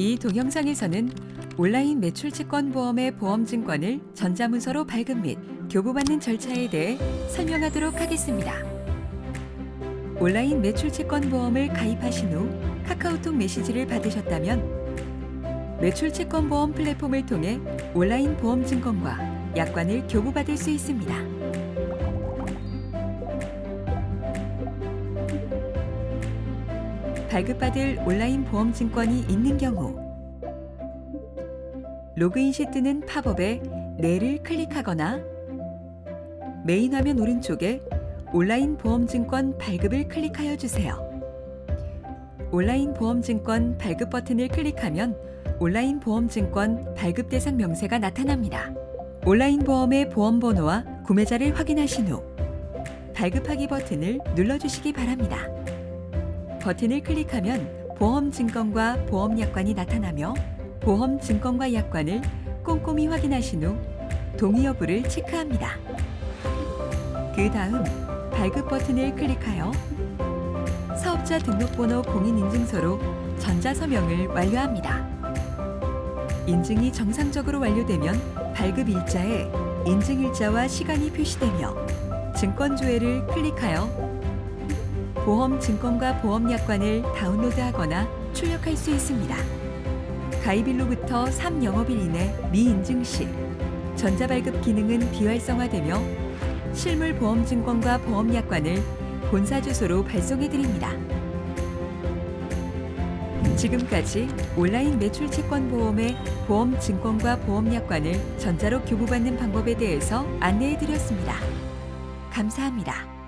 이 동영상에서는 온라인 매출 채권 보험의 보험 증권을 전자문서로 발급 및 교부받는 절차에 대해 설명하도록 하겠습니다. 온라인 매출 채권 보험을 가입하신 후 카카오톡 메시지를 받으셨다면 매출 채권 보험 플랫폼을 통해 온라인 보험 증권과 약관을 교부받을 수 있습니다. 발급받을 온라인 보험 증권이 있는 경우 로그인 시 뜨는 팝업에 내를 클릭하거나 메인 화면 오른쪽에 온라인 보험 증권 발급을 클릭하여 주세요. 온라인 보험 증권 발급 버튼을 클릭하면 온라인 보험 증권 발급 대상 명세가 나타납니다. 온라인 보험의 보험 번호와 구매자를 확인하신 후 발급하기 버튼을 눌러주시기 바랍니다. 버튼을 클릭하면 보험 증권과 보험 약관이 나타나며 보험 증권과 약관을 꼼꼼히 확인하신 후 동의 여부를 체크합니다. 그 다음 발급 버튼을 클릭하여 사업자 등록번호 공인인증서로 전자서명을 완료합니다. 인증이 정상적으로 완료되면 발급 일자에 인증일자와 시간이 표시되며 증권 조회를 클릭하여 보험 증권과 보험 약관을 다운로드하거나 출력할 수 있습니다. 가입일로부터 3영업일 이내 미인증 시 전자발급 기능은 비활성화되며 실물 보험 증권과 보험 약관을 본사 주소로 발송해 드립니다. 지금까지 온라인 매출 채권 보험의 보험 증권과 보험 약관을 전자로 교부받는 방법에 대해서 안내해 드렸습니다. 감사합니다.